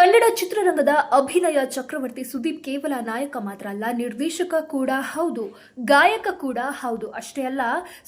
ಕನ್ನಡ ಚಿತ್ರರಂಗದ ಅಭಿನಯ ಚಕ್ರವರ್ತಿ ಸುದೀಪ್ ಕೇವಲ ನಾಯಕ ಮಾತ್ರ ಅಲ್ಲ, ನಿರ್ದೇಶಕ ಕೂಡ ಹೌದು, ಗಾಯಕ ಕೂಡ ಹೌದು. ಅಷ್ಟೇ ಅಲ್ಲ,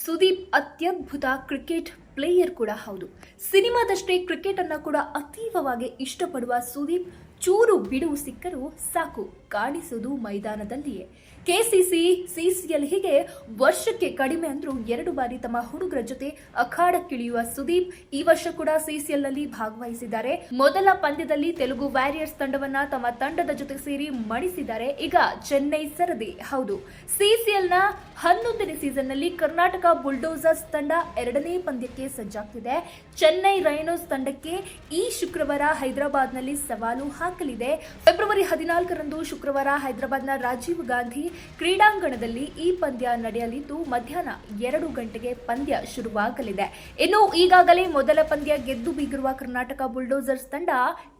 ಸುದೀಪ್ ಅತ್ಯದ್ಭುತ ಕ್ರಿಕೆಟ್ ಪ್ಲೇಯರ್ ಕೂಡ ಹೌದು. ಸಿನಿಮಾದಷ್ಟೇ ಕ್ರಿಕೆಟ್ ಅನ್ನ ಕೂಡ ಅತೀವವಾಗಿ ಇಷ್ಟಪಡುವ ಸುದೀಪ್, ಚೂರು ಬಿಡುವು ಸಿಕ್ಕರೂ ಸಾಕು ಕಾಣಿಸುವುದು ಮೈದಾನದಲ್ಲಿಯೇ. ಕೆಸಿಸಿ ಸಿಸಿಎಲ್ ಹೀಗೆ ವರ್ಷಕ್ಕೆ ಕಡಿಮೆ ಅಂದರೂ ಎರಡು ಬಾರಿ ತಮ್ಮ ಹುಡುಗರ ಜೊತೆ ಅಖಾಡಕ್ಕಿಳಿಯುವ ಸುದೀಪ್ ಈ ವರ್ಷ ಕೂಡ ಸಿಸಿಎಲ್ನಲ್ಲಿ ಭಾಗವಹಿಸಿದ್ದಾರೆ. ಮೊದಲ ಪಂದ್ಯದಲ್ಲಿ ತೆಲುಗು ವಾರಿಯರ್ಸ್ ತಂಡವನ್ನ ತಮ್ಮ ತಂಡದ ಜೊತೆ ಸೇರಿ ಮಣಿಸಿದ್ದಾರೆ. ಈಗ ಚೆನ್ನೈ ಸರದಿ, ಹೌದು. ಸಿಸಿಎಲ್ನ ಹನ್ನೊಂದನೇ ಸೀಸನ್ನಲ್ಲಿ ಕರ್ನಾಟಕ ಬುಲ್ಡೋಸರ್ಸ್ ತಂಡ ಎರಡನೇ ಪಂದ್ಯಕ್ಕೆ ಸಜ್ಜಾಗ್ತಿದೆ. ಚೆನ್ನೈ ರೈನೋಸ್ ತಂಡಕ್ಕೆ ಈ ಶುಕ್ರವಾರ ಹೈದರಾಬಾದ್ನಲ್ಲಿ ಸವಾಲು ಹಾಕಲಿದೆ. ಫೆಬ್ರವರಿ ಹದಿನಾಲ್ಕರಂದು ಶುಕ್ರವಾರ ಹೈದರಾಬಾದ್ನ ರಾಜೀವ್ ಗಾಂಧಿ ಕ್ರೀಡಾಂಗಣದಲ್ಲಿ ಈ ಪಂದ್ಯ ನಡೆಯಲಿದ್ದು, ಮಧ್ಯಾಹ್ನ ಎರಡು ಗಂಟೆಗೆ ಪಂದ್ಯ ಶುರುವಾಗಲಿದೆ. ಇನ್ನು ಈಗಾಗಲೇ ಮೊದಲ ಪಂದ್ಯ ಗೆದ್ದು ಬೀಗಿರುವ ಕರ್ನಾಟಕ ಬುಲ್ಡೋಸರ್ಸ್ ತಂಡ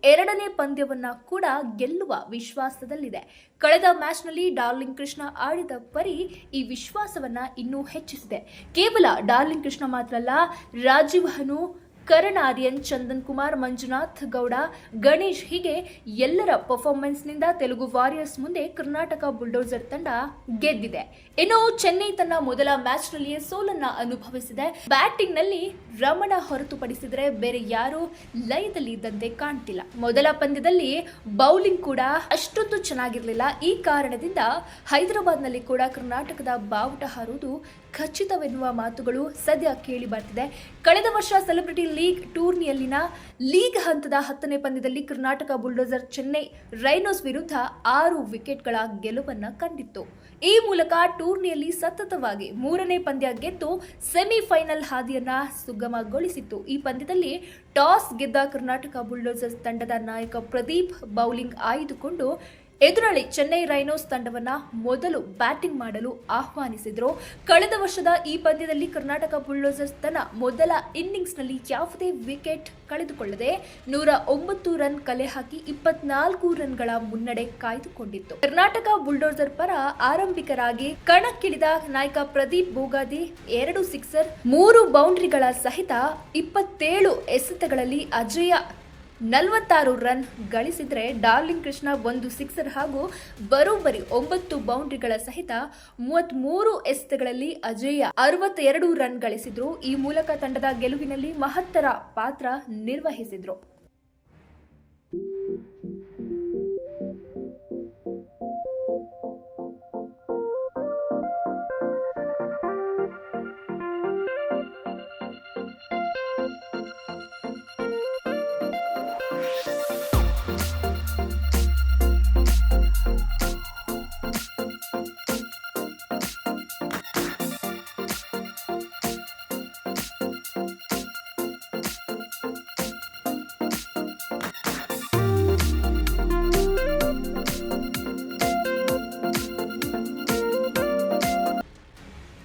ಎರಡನೇ ಪಂದ್ಯವನ್ನ ಕೂಡ ಗೆಲ್ಲುವ ವಿಶ್ವಾಸದಲ್ಲಿದೆ. ಕಳೆದ ಮ್ಯಾಚ್ನಲ್ಲಿ ಡಾರ್ಲಿಂಗ್ ಕೃಷ್ಣ ಆಡಿದ ಪರಿ ಈ ವಿಶ್ವಾಸವನ್ನ ಇನ್ನೂ ಹೆಚ್ಚಿಸಿದೆ. ಕೇವಲ ಡಾರ್ಲಿಂಗ್ ಕೃಷ್ಣ ಮಾತ್ರ ಅಲ್ಲ ರಾಜೀವ್ ಹನು ಕರಣ್ ಆರ್ಯನ್ ಚಂದನ್ ಕುಮಾರ್ ಮಂಜುನಾಥ್ ಗೌಡ, ಗಣೇಶ್ ಹೀಗೆ ಎಲ್ಲರ ಪರ್ಫಾರ್ಮೆನ್ಸ್ನಿಂದ ತೆಲುಗು ವಾರಿಯರ್ಸ್ ಮುಂದೆ ಕರ್ನಾಟಕ ಬುಲ್ಡೋಸರ್ ತಂಡ ಗೆದ್ದಿದೆ. ಇನ್ನು ಚೆನ್ನೈ ತನ್ನ ಮೊದಲ ಮ್ಯಾಚ್ನಲ್ಲಿಯೇ ಸೋಲನ್ನ ಅನುಭವಿಸಿದೆ. ಬ್ಯಾಟಿಂಗ್ನಲ್ಲಿ ರಮಣ ಹೊರತುಪಡಿಸಿದರೆ ಬೇರೆ ಯಾರೂ ಲಯದಲ್ಲಿ ಇದ್ದಂತೆ ಕಾಣ್ತಿಲ್ಲ. ಮೊದಲ ಪಂದ್ಯದಲ್ಲಿ ಬೌಲಿಂಗ್ ಕೂಡ ಅಷ್ಟೊಂದು ಚೆನ್ನಾಗಿರಲಿಲ್ಲ. ಈ ಕಾರಣದಿಂದ ಹೈದರಾಬಾದ್ನಲ್ಲಿ ಕೂಡ ಕರ್ನಾಟಕದ ಬಾವುಟ ಹಾರುವುದು ಖಚಿತವೆನ್ನುವ ಮಾತುಗಳು ಸದ್ಯ ಕೇಳಿ ಬರ್ತಿದೆ. ಕಳೆದ ವರ್ಷ ಸೆಲೆಬ್ರಿಟಿ ಲೀಗ್ ಟೂರ್ನಿಯಲ್ಲಿನ ಲೀಗ್ ಹಂತದ ಹತ್ತನೇ ಪಂದ್ಯದಲ್ಲಿ ಕರ್ನಾಟಕ ಬುಲ್ಡೋಸರ್ ಚೆನ್ನೈ ರೈನೋಸ್ ವಿರುದ್ಧ ಆರು ವಿಕೆಟ್ಗಳ ಗೆಲುವನ್ನು ಕಂಡಿತ್ತು. ಈ ಮೂಲಕ ಟೂರ್ನಿಯಲ್ಲಿ ಸತತವಾಗಿ ಮೂರನೇ ಪಂದ್ಯ ಗೆದ್ದು ಸೆಮಿಫೈನಲ್ ಹಾದಿಯನ್ನ ಸುಗಮಗೊಳಿಸಿತ್ತು. ಈ ಪಂದ್ಯದಲ್ಲಿ ಟಾಸ್ ಗೆದ್ದ ಕರ್ನಾಟಕ ಬುಲ್ಡೋಸರ್ಸ್ ತಂಡದ ನಾಯಕ ಪ್ರದೀಪ್ ಬೌಲಿಂಗ್ ಆಯ್ದುಕೊಂಡು ಎದುರಾಳಿ ಚೆನ್ನೈ ರೈನೋಸ್ ತಂಡವನ್ನ ಮೊದಲು ಬ್ಯಾಟಿಂಗ್ ಮಾಡಲು ಆಹ್ವಾನಿಸಿದ್ರು. ಕಳೆದ ವರ್ಷದ ಈ ಪಂದ್ಯದಲ್ಲಿ ಕರ್ನಾಟಕ ಬುಲ್ಡೋಸರ್ಸ್ ತನ್ನ ಮೊದಲ ಇನ್ನಿಂಗ್ಸ್ನಲ್ಲಿ ಯಾವುದೇ ವಿಕೆಟ್ ಕಳೆದುಕೊಳ್ಳದೆ ನೂರ ಒಂಬತ್ತು ರನ್ ಕಲೆ ಹಾಕಿ ಇಪ್ಪತ್ನಾಲ್ಕು ರನ್ಗಳ ಮುನ್ನಡೆ ಕಾಯ್ದುಕೊಂಡಿತ್ತು. ಕರ್ನಾಟಕ ಬುಲ್ಡೋಸರ್ ಪರ ಆರಂಭಿಕರಾಗಿ ಕಣಕ್ಕಿಳಿದ ನಾಯಕ ಪ್ರದೀಪ್ ಬೋಗಾದಿ ಎರಡು ಸಿಕ್ಸರ್, ಮೂರು ಬೌಂಡ್ರಿಗಳ ಸಹಿತ ಇಪ್ಪತ್ತೇಳು ಎಸೆತಗಳಲ್ಲಿ ಅಜಯ ನಲವತ್ತಾರು ರನ್ ಗಳಿಸಿದರೆ ಡಾರ್ಲಿಂಗ್ ಕೃಷ್ಣ ಒಂದು ಸಿಕ್ಸರ್ ಹಾಗೂ ಬರೋಬ್ಬರಿ ಒಂಬತ್ತು ಬೌಂಡ್ರಿಗಳ ಸಹಿತ ಮೂವತ್ಮೂರು ಎಸೆತಗಳಲ್ಲಿ ಅಜೇಯ ಅರವತ್ತೆರಡು ರನ್ ಗಳಿಸಿದ್ರು. ಈ ಮೂಲಕ ತಂಡದ ಗೆಲುವಿನಲ್ಲಿ ಮಹತ್ತರ ಪಾತ್ರ ನಿರ್ವಹಿಸಿದ್ರು.